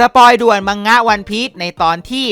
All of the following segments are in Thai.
สปอยด่วนมังงะวันพีชในตอนที่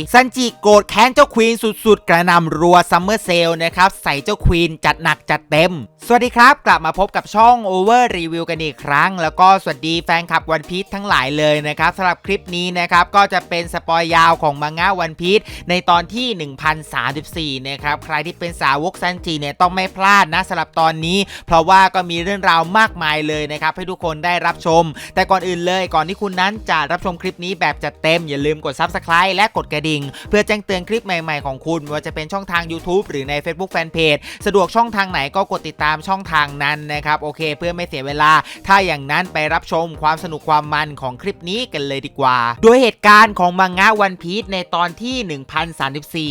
1034 ซันจิโกรธแค้นเจ้าควีนสุดๆ กระนำรัวซัมเมอร์เซลนะครับ ใส่เจ้าควีนจัดหนักจัดเต็ม สวัสดีครับ กลับมาพบกับช่อง Over Review กันอีกครั้ง แล้วก็สวัสดีแฟนคลับวันพีชทั้งหลายเลยนะครับสำหรับคลิปนี้นะครับ ก็จะเป็นสปอยยาวของมังงะวันพีชในตอนที่ 1034 นะครับ ใครที่เป็นสาวกซันจิเนี่ยต้องไม่พลาดนะสำหรับตอนนี้ เพราะว่าก็มีเรื่องราวมากมายเลยนะครับให้ทุกคนได้รับชม แต่ก่อนอื่นเลยก่อนที่คุณณนั้นจะรับชมคลิปนี้แบบจัดเต็มอย่าลืมกด Subscribe และกดกระดิ่ง เพื่อแจ้งเตือนคลิปใหม่ๆของคุณว่าจะเป็นช่องทาง YouTube หรือใน Facebook Fanpage สะดวกช่องทางไหนก็กดติดตามช่องทางนั้นนะครับโอเค เพื่อไม่เสียเวลา ถ้าอย่างนั้นไปรับชมความสนุกความมันของคลิปนี้กันเลยดีกว่า โดยเหตุการณ์ของมังงะวันพีชในตอนที่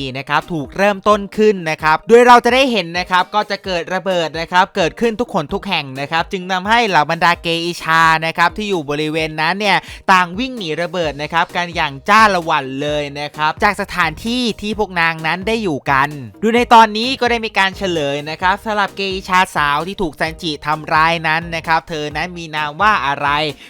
1034นะครับถูกเริ่มต้นขึ้นนะครับโดยเราจะได้เห็นนะครับก็จะเกิดระเบิดนะครับเกิดขึ้นทุกคนทุกแห่งนะครับจึงทำให้เหล่าบรรดาเกอิชานะครับที่อยู่บริเวณนั้นเนี่ยต่างวิ่งหนีระเบิดนะครับกันอย่างจ้าละวันเลยนะครับจากสถานที่ที่พวกนางนั้นได้อยู่กัน ดูในตอนนี้ก็ได้มีการเฉลยนะครับสำหรับเกอิชาสาวที่ถูกซันจิทำร้ายนั้นนะครับเธอนั้นมีนามว่าอะไร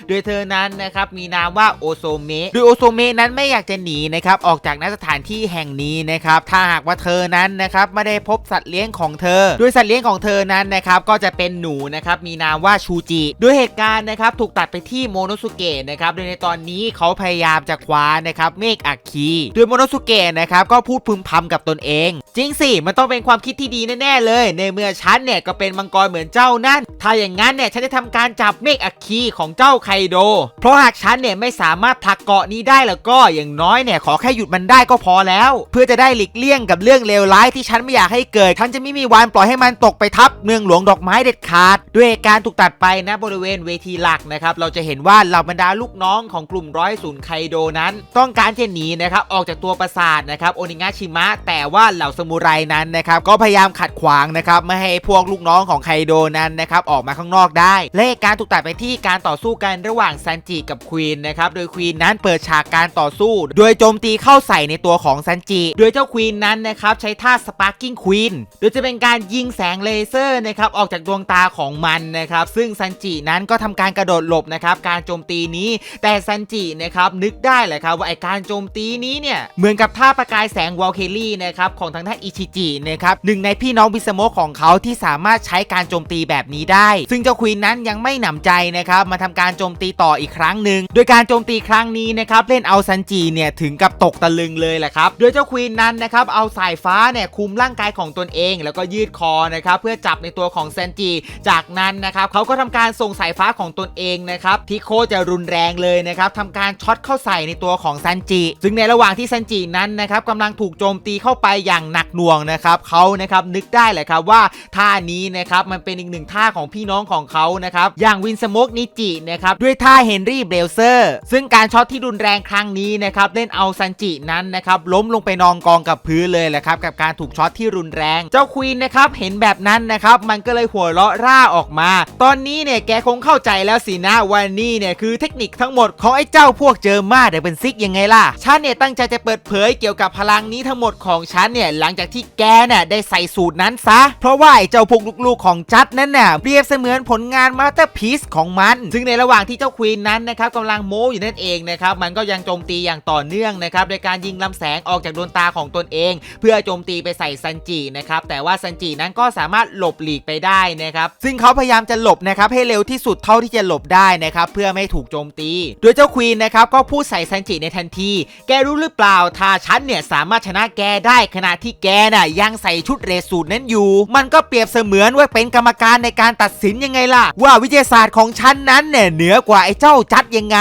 โดยเธอนั้นนะครับมีนามว่าโอโซเมะโดยโอโซเมะนั้นไม่อยากจะหนีนะครับออกจากณสถานที่แห่งนี้นะครับถ้าหากว่าเธอนั้นนะครับไม่ได้พบสัตว์เลี้ยงของเธอ โดยสัตว์เลี้ยงของเธอนั้นนะครับก็จะเป็นหนูนะครับมีนามว่าชูจิ โดยเหตุการณ์นะครับถูกตัดไปที่โมโนสุเกะนะครับโดยในตอนนี้เขาพยายามจะคว้านะครับเมฆอัคคีโดยโมโนสุเกะนะครับก็พูดพึมพำกับตนเอง จริงสิมันต้องเป็นความคิดที่ดีแน่ๆเลย ในเมื่อฉันเนี่ยก็เป็นมังกรเหมือนเจ้านั่น ถ้าอย่างนั้นเนี่ยฉันจะทำการจับเมฆอัคคีของเจ้าไคโด เพราะหากฉันเนี่ยไม่สามารถผลักเกาะนี้ได้แล้วก็อย่างน้อยเนี่ยขอแค่หยุดมันได้ก็พอแล้ว เพื่อจะได้หลีกเลี่ยงกับเรื่องเลวร้ายที่ฉันไม่อยากให้เกิดฉันจะไม่มีวันปล่อยให้มันตกไปทับเมืองหลวงดอกไม้เด็ดขาด ด้วยการถูกตัดไปนะบริเวณเวทีหลักนะครับเราจะเห็นว่าเหล่าบรรดาลูกน้องของกลุ่มร้อยศูนย์ไคโดนั้น ต้องการจะหนีนะครับออกจากตัวปราสาทนะครับโอนิงาชิมะ แต่ว่าเหล่าสมุไรนั้นนะครับก็พยายามขัดขวางนะครับไม่ให้พวกลูกน้องของไคโดนั้นนะครับออกมาข้างนอกได้ และการถูกตัดไปที่การต่อสู้กันระหว่างซันจิกับควีนนะครับโดยควีนนั้นเปิดฉากการต่อสู้ โดยโจมตีเข้าใส่ในตัวของซันจิ โดยเจ้าควีนนั้นนะครับใช้ท่าสปาร์กิ้งควีนโดยจะเป็นการยิงแสงเลเซอร์นะครับออกจากดวงตาของมันนะครับซึ่งซันจินั้นก็ทำการกระโดดหลบนะครับการโจมตีนี้แต่ซันจินะครับนึกได้แหละครับว่าไอการโจมตีนี้เนี่ยเหมือนกับท่าประกายแสงวอลเคลลี่นะครับของทางด้านอิชิจินะครับหนึ่งในพี่น้องวิสโมของเขาที่สามารถใช้การโจมตีแบบนี้ได้ ซึ่งเจ้าควีนนั้นยังไม่หนำใจนะครับมาทำการโจมตีต่ออีกครั้งหนึ่งโดยการโจมตีครั้งนี้นะครับเล่นเอาซันจิเนี่ยถึงกับตกตะลึงเลยแหละครับโดยเจ้าควีนนั้นนะครับเอาสายฟ้าเนี่ยคุมร่างกายของตนเอง แล้วก็ยืดคอนะครับเพื่อจับในตัวของซันจิจากนั้นนะครับเขาก็ทำการส่งสายฟ้าของตนเองนะครับที่โคจะรุนแรงเลยนะครับทำการช็อตเข้าใส่ในตัวของซันจิ ซึ่งในระหว่างที่ซันจินั้นนะครับกำลังถูกโจมตีเข้าไปอย่างหนักหน่วงนะครับเขานะครับนึกได้แหละครับว่าท่านี้นะครับมันเป็นอีกหนึ่งท่าของพี่น้องของเขานะครับอย่างวินสโมกนิจินะครับด้วยท่าเฮนรี่เบลเซอร์ซึ่งการช็อตที่รุนแรงครั้งนี้นะครับเล่นเอาซันจินั้นนะครับล้มลงไปนอนกองกับพื้นเลยแหละครับกับการถูกช็อตที่รุนแรง เจ้าควีนนะครับเห็นแบบนั้นนะครับมันก็เลยหัวเราะร่าออกมา ตอนนี้เนี่ยแกคงเข้าใจแล้วสินะว่านี่เนี่ยคือเทคนิคทั้งหมดของไอ้เจ้าพวกเจอมาเดี๋ยวเป็นซิกยังไงล่ะฉันเนี่ยตั้งใจจะเปิดเผยเกี่ยวกับพลังนี้ทั้งหมดของฉันเนี่ยหลังจากที่แกเนี่ยได้ใส่สูตรนั้นซะ เพราะว่าไอ้เจ้าพวกลูกๆของจัดนั้นน่ะเปรียบเสมือนผลงานมาสเตอร์พีซของมัน ซึ่งในระหว่างที่เจ้าควีนนั้นนะครับกำลังโม้อยู่นั่นเองนะครับมันก็ยังโจมตีอย่างต่อเนื่องนะครับโดยการยิงลำแสงออกจากดวงตาของตนเอง เพื่อโจมตีไปใส่ซันจินะครับแต่ว่าซันจินั้นก็สามารถหลบหลีกไปได้นะครับซึ่งเขาพยายามจะหลบนะครับให้เร็วที่สุดเท่าที่จะหลบได้นะครับเพื่อไม่ถูกโจมตีโดยเจ้าควีนนะครับก็พูดใส่ซันจิในทันที แกรู้หรือเปล่าถ้าฉันเนี่ยสามารถชนะแกได้ขณะที่แกน่ะยังใส่ชุดเรสูตรนั้นอยู่ มันก็เปรียบเสมือนว่าเป็นกรรมการในการตัดสินยังไงล่ะ ว่าวิทยาศาสตร์ของฉันนั้นเนี่ยเหนือกว่าไอ้เจ้าจัดยังไง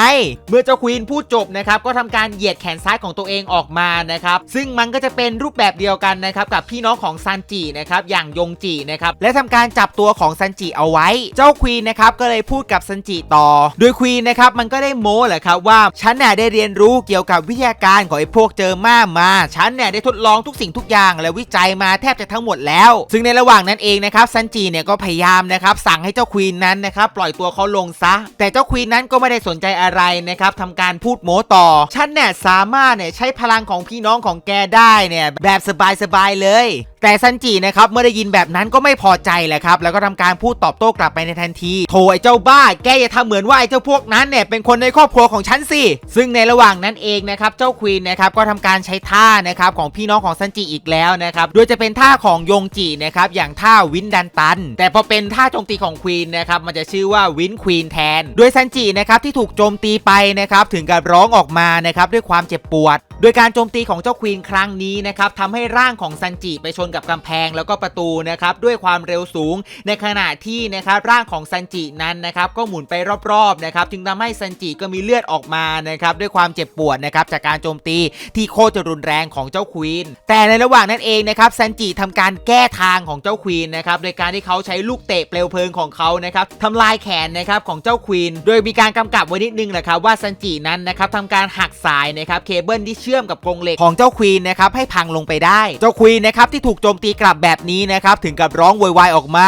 เมื่อเจ้าควีนพูดจบนะครับก็ทำการเหยียดแขนซ้ายของตัวเองออกมานะครับซึ่งมันก็จะเป็นรูปแบบเดียวกันนะครับกับพี่น้องของซันจินะครับอย่างยงจินะครับและทำการจับตัวของซันจิเอาไว้ เจ้าควีนนะครับก็เลยพูดกับซันจิต่อ โดยควีนนะครับมันก็ก็ได้โม้แหละครับว่าฉันน่ะได้เรียนรู้เกี่ยวกับวิทยาการของไอ้พวกเจอมามาฉันเนี่ยได้ทดลองทุกสิ่งทุกอย่างและวิจัยมาแทบจะทั้งหมดแล้ว ซึ่งในระหว่างนั้นเองนะครับซันจิเนี่ยก็พยายามนะครับสั่งให้เจ้าควีนนั้นนะครับปล่อยตัวเขาลงซะ แต่เจ้าควีนนั้นก็ไม่ได้สนใจอะไรนะครับทำการพูดโม้ต่อ ฉันเนี่ยสามารถเนี่ยใช้พลังของพี่น้องของแกได้เนี่ยแบบสบายๆเลย แต่ซันจินะครับเมื่อได้ยินแบบนั้นก็ไม่พอใจแหละครับแล้วก็ทำการพูดตอบโต้กลับไปในทันทีโธ่ไอ้เจ้าบ้าแกอย่าทำเหมือนว่าไอ้เจ้าพวกนั้นเนี่ยเป็นคนในครอบครัวของฉันสิซึ่งในระหว่างนั้นเองนะครับเจ้าควีนนะครับก็ทำการใช้ท่านะครับของพี่น้องของซันจิอีกแล้วนะครับโดยจะเป็นท่าของยงจินะครับอย่างท่าวินดันตัน แต่พอเป็นท่าโจมตีของควีนนะครับมันจะชื่อว่าวินควีนแทน โดยซันจินะครับที่ถูกโจมตีไปนะครับถึงกับร้องออกมานะครับด้วยความเจ็บปวด โดยการโจมตีของเจ้าควีนครั้งนี้นะครับทำให้ร่างของซันจิไปชนกับกำแพงแล้วก็ประตูนะครับด้วยความเร็วสูง ในขณะที่นะครับร่างของซันจินั้นนะครับก็หมุนไปรอบๆนะครับจึงทำให้ซันจิก็มีเลือดออกมานะครับด้วยความเจ็บปวดนะครับจากการโจมตีที่โคตรจะรุนแรงของเจ้าควีนแต่ในระหว่างนั้นเองนะครับซันจิทำการแก้ทางของเจ้าควีนนะครับโดยการที่เขาใช้ลูกเตะเปลวเพลิงของเขานะครับทำลายแขนนะครับของเจ้าควีนโดยมีการกำกับไว้นิดนึงแหละครับว่าซันจินั้นนะครับทำการหักสายนะครับเคเบิลที่เชื่อมกับกรงเหล็กของเจ้าควีนนะครับให้พังลงไปได้ เจ้าควีนนะครับที่ถูกโจมตีกลับแบบนี้นะครับ ถึงกับร้องโวยวายออกมา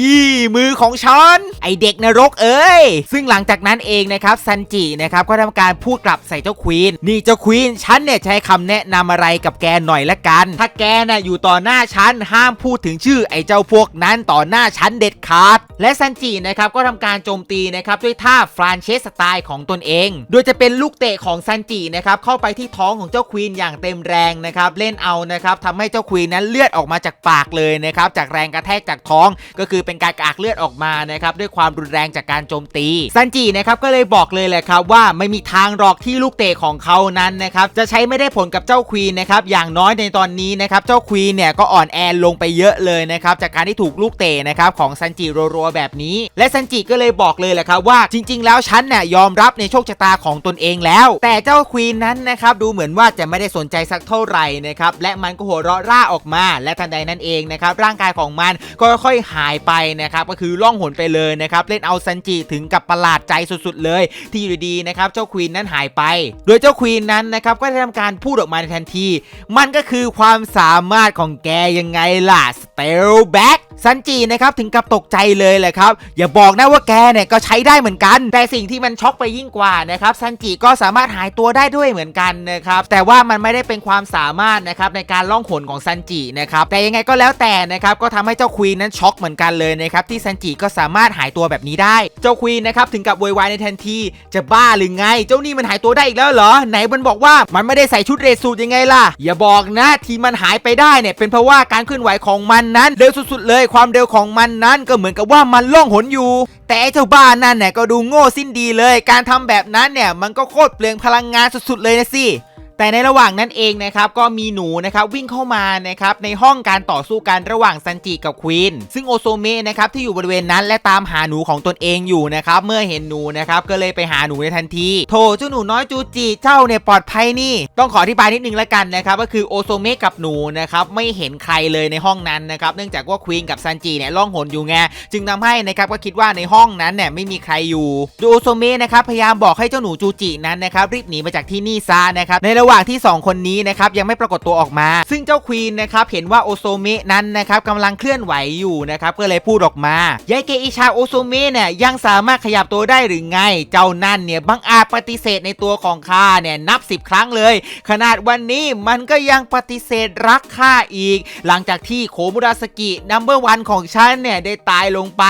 ยี่มือของฉัน ไอเด็กนรกเอ้ย ซึ่งหลังจากนั้นเองนะครับซันจินะครับก็ทำการพูดกลับใส่เจ้าควีน นี่เจ้าควีนฉันเนี่ยจะใช้คำแนะนำอะไรกับแกหน่อยละกัน ถ้าแกน่ะอยู่ต่อหน้าฉันห้ามพูดถึงชื่อไอเจ้าพวกนั้นต่อหน้าฉันเด็ดขาด และซันจินะครับก็ทำการโจมตีนะครับด้วยท่าฟรานเชสสไตล์ของตนเอง โดยจะเป็นลูกเตะของซันจินะครับเข้าไปที่ท้องของเจ้าควีนอย่างเต็มแรงนะครับเล่นเอานะครับทำให้เจ้าควีนนั้นเลือดออกมาจากปากเลยนะครับจากแรงกระแทกจากท้องก็คือเป็นการกากเลือดออกมานะครับด้วยความรุนแรงจากการโจมตี ซันจินะครับก็เลยบอกเลยแหละครับว่าไม่มีทางหรอกที่ลูกเตะของเขานั้นนะครับจะใช้ไม่ได้ผลกับเจ้าควีนนะครับอย่างน้อยในตอนนี้นะครับเจ้าควีนเนี่ยก็อ่อนแอลงไปเยอะเลยนะครับจากการที่ถูกลูกเตะนะครับของซันจิรัวๆแบบนี้ และซันจิก็เลยบอกเลยแหละครับว่าจริง ๆ แล้วฉันเนี่ยยอมรับในโชคชะตาของตนเองแล้ว แต่เจ้าควีนนั้นนะครับดูเหมือนว่าจะไม่ได้สนใจสักเท่าไหร่นะครับและมันก็หัวเราะร่าออกมา และทันใดนั้นเองนะครับร่างกายของมันก็ค่อยๆหายไปนะครับก็คือล่องหนไปเลยนะครับเล่นเอาซันจิถึงกับประหลาดใจสุดๆ เลย ที่อยู่ดีๆนะครับเจ้าควีนนั้นหายไป โดยเจ้าควีนนั้นนะครับก็ได้ทำการพูดออกมาในทันที มันก็คือความสามารถของแกยังไงล่ะสเตลแบ็ก ซันจินะครับถึงกับตกใจเลยแหละครับ อย่าบอกนะว่าแกเนี่ยก็ใช้ได้เหมือนกัน แต่สิ่งที่มันช็อกไปยิ่งกว่านะครับซันจิก็สามารถหายตัวได้ด้วยเหมือนกันนะครับแต่ว่ามันไม่ได้เป็นความสามารถนะครับในการล่องหนของซันจินะครับแต่ยังไงก็แล้วแต่นะครับก็ทำให้เจ้าควีนนั้นช็อกเหมือนกันเลยนะครับที่ซันจิก็สามารถหายตัวแบบนี้ได้ เจ้าควีนนะครับถึงกับโวยวายในทันทีจะบ้าหรือไง เจ้านี่มันหายตัวได้อีกแล้วเหรอ ไหนมันบอกว่ามันไม่ได้ใส่ชุดเรซสูทยังไงล่ะ อย่าบอกนะที่มันหายไปได้เนี่ยเป็นเพราะว่าการเคลื่อนไหวของมันนั้นเร็วสุดๆเลยความเร็วของมันนั้นก็เหมือนกับว่ามันล่องหนอยู่ แต่เจ้าบ้านนั่นเนี่ยก็ดูโง่สิ้นดีเลย การทำแบบนั้นเนี่ยมันก็โคตรเปลืองพลังงานสุดๆเลยนะสิ แต่ในระหว่างนั้นเองนะครับก็มีหนูนะครับวิ่งเข้ามานะครับในห้องการต่อสู้กันระหว่างซันจิกับควีนซึ่งโอโซเมะนะครับที่อยู่บริเวณนั้นและตามหาหนูของตนเองอยู่นะครับเมื่อเห็นหนูนะครับก็เลยไปหาหนูในทันทีโถเจ้าหนูน้อยจูจิเจ้าเนี่ยปลอดภัยนี่ ต้องขออธิบายนิดนึงแล้วกันนะครับก็คือโอโซเมะกับหนูนะครับไม่เห็นใครเลยในห้องนั้นนะครับเนื่องจากว่าควีนกับซันจิเนี่ยล่องหนอยู่ไงจึงทำให้นะครับก็คิดว่าในห้องนั้นเนี่ยไม่มีใครอยู่ดยโอโซเมะนะครับพยายามบอกให้เจ้าหนูจูจินั้นนะครับรีบหนีมาจากที่นี่ซะนะครับในระหว่างที่ 2 คนนี้นะครับยังไม่ปรากฏตัวออกมา ซึ่งเจ้าควีนนะครับเห็นว่าโอโซเมะนั้นนะครับกำลังเคลื่อนไหวอยู่นะครับก็เลยพูดออกมายายเกอิชาโอโซเมะเนี่ยยังสามารถขยับตัวได้หรือไง เจ้านั่นเนี่ยบังอาจปฏิเสธในตัวของข้าเนี่ยนับ 10 ครั้งเลย ขนาดวันนี้มันก็ยังปฏิเสธรักข้าอีก หลังจากที่โคมุราสกินัมเบอร์วันของฉันเนี่ยได้ตายลงไป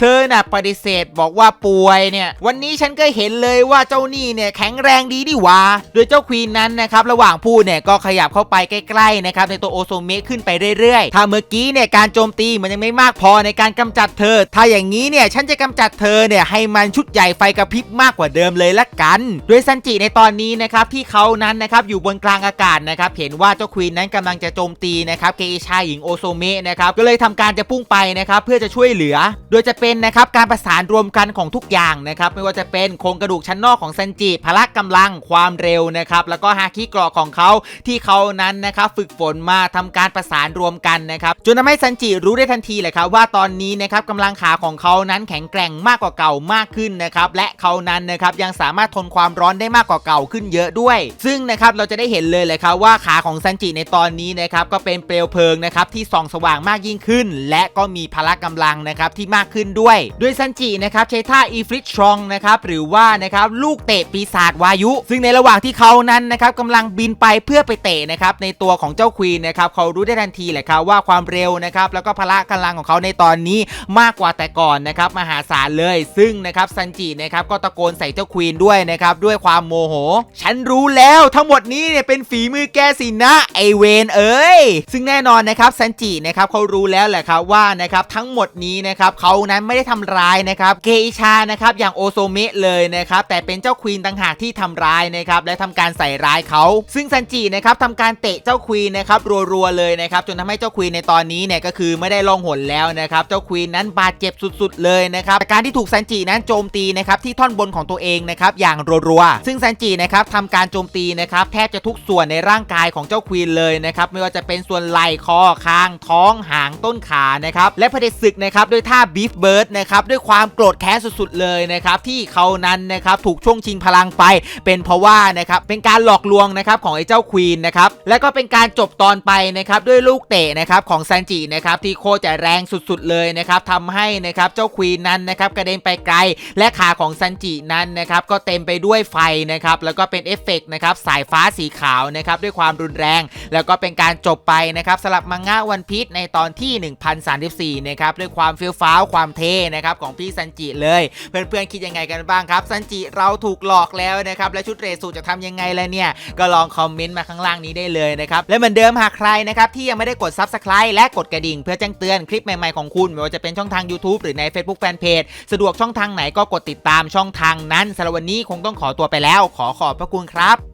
เธอน่ะปฏิเสธบอกว่าป่วยเนี่ยวันนี้ฉันก็เห็นเลยว่าเจ้านี่เนี่ยแข็งแรงดีนี่ว่าโดยเจ้าควีนนั้นนะครับระหว่างพูดเนี่ยก็ขยับเข้าไปใกล้ๆนะครับในตัวโอโซเมะขึ้นไปเรื่อยๆ ถ้าเมื่อกี้เนี่ยการโจมตีมันยังไม่มากพอในการกำจัดเธอ ถ้าอย่างนี้เนี่ยฉันจะกำจัดเธอเนี่ยให้มันชุดใหญ่ไฟกระพริบมากกว่าเดิมเลยละกันโดยซันจิในตอนนี้นะครับที่เขานั้นนะครับอยู่บนกลางอากาศนะครับเห็นว่าเจ้าควีนนั้นกำลังจะโจมตีนะครับเกอิชาหญิงโอโซเมะนะครับก็เลยทำการจะพุ่งไปนะครับเพื่อจะช่วยเหลือ โดยจะเป็นนะครับการประสานรวมกันของทุกอย่างนะครับไม่ว่าจะเป็นโครงกระดูกชั้นนอกของซันจิพละกำลังความเร็วนะครับแล้วก็ฮาคิเกราะของเขาที่เขานั้นนะครับฝึกฝนมาทำการประสานรวมกันนะครับจนทำให้ซันจิรู้ได้ทันทีเลยครับว่าตอนนี้นะครับกำลังขาของเขานั้นแข็งแกร่งมากกว่าเก่ามากขึ้นนะครับและเขานั้นนะครับยังสามารถทนความร้อนได้มากกว่าเก่าขึ้นเยอะด้วย ซึ่งนะครับเราจะได้เห็นเลยเลยครับว่าขาของซันจิในตอนนี้นะครับก็เป็นเปลวเพลิงนะครับที่ส่องสว่างมากยิ่งขึ้น และก็มีพละกำลังนะครับที่มากขึ้นด้วย ด้วยซันจินะครับใช้ท่าอีฟริตชองนะครับหรือว่านะครับลูกเตะปีศาจวายุ ซึ่งในระหว่างที่เขานั้นนะครับกกำลังบินไปเพื่อไปเตะนะครับในตัวของเจ้าควีนนะครับเขารู้ได้ทันทีแหละครับว่าความเร็วนะครับแล้วก็พละกำลังของเขาในตอนนี้มากกว่าแต่ก่อนนะครับมหาศาลเลยซึ่งนะครับซันจินะครับก็ตะโกนใส่เจ้าควีนด้วยนะครับด้วยความโมโห ฉันรู้แล้วทั้งหมดนี้เนี่ยเป็นฝีมือแกสินะไอเวนเอ้ยซึ่งแน่นอนนะครับซันจินะครับเขารู้แล้วแหละครับว่านะครับทั้งหมดนี้นะครับเขานั้นไม่ได้ทำร้ายนะครับเกอิชานะครับอย่างโอโซเมะเลยนะครับแต่เป็นเจ้าควีนต่างหากที่ทำร้ายนะครับและทำการใส่ร้ายเขา ซึ่งซันจินะครับทำการเตะเจ้าควีนนะครับรัวๆเลยนะครับจนทำให้เจ้าควีนในตอนนี้เนี่ยก็คือไม่ได้ลงหนแล้วนะครับเจ้าควีนนั้นบาดเจ็บสุดๆเลยนะครับการที่ถูกซันจินั้นโจมตีนะครับที่ท่อนบนของตัวเองนะครับอย่างรัวๆซึ่งซันจินะครับทำการโจมตีนะครับแทบจะทุกส่วนในร่างกายของเจ้าควีนเลยนะครับไม่ว่าจะเป็นส่วนไหล่คอคางท้องหางต้นขานะครับและเดศึกนะครับด้วยท่าบีฟเบิร์ดนะครับด้วยความโกรธแค้นสุดๆเลยนะครับที่เขานั้นนะครับถูกช่วงชิงพลังไป เป็นเพราะว่านะครับเป็นการหลอกลลวงนะครับของไอ้เจ้าควีนนะครับและก็เป็นการจบตอนไปนะครับด้วยลูกเตะนะครับของซันจินะครับที่โคจะแรงสุดๆเลยนะครับทำให้นะครับเจ้าควีนนั้นนะครับกระเด็นไปไกล และขาของซันจินั้นนะครับก็เต็มไปด้วยไฟนะครับแล้วก็เป็นเอฟเฟกต์นะครับสายฟ้าสีขาวนะครับด้วยความรุนแรง แล้วก็เป็นการจบไปนะครับสลับมังงะวันพีชในตอนที่ 1034นะครับด้วยความฟี้ยวฟ้าวความเท่นะครับของพี่ซันจิเลยเพื่อนๆคิดยังไงกันบ้างครับซันจิเราถูกหลอกแล้วนะครับและชุดเรสูจะทำยังไงล่ะเนี่ยก็ลองคอมเมนต์มาข้างล่างนี้ได้เลยนะครับและเหมือนเดิมหากใครนะครับที่ยังไม่ได้กด Subscribe และกดกระดิ่ง เพื่อแจ้งเตือนคลิปใหม่ๆของคุณไม่ว่าจะเป็นช่องทาง YouTube หรือใน Facebook Fanpage สะดวกช่องทางไหนก็กดติดตามช่องทางนั้นสำหรับวันนี้คงต้องขอตัวไปแล้ว ขอขอบพระคุณครับ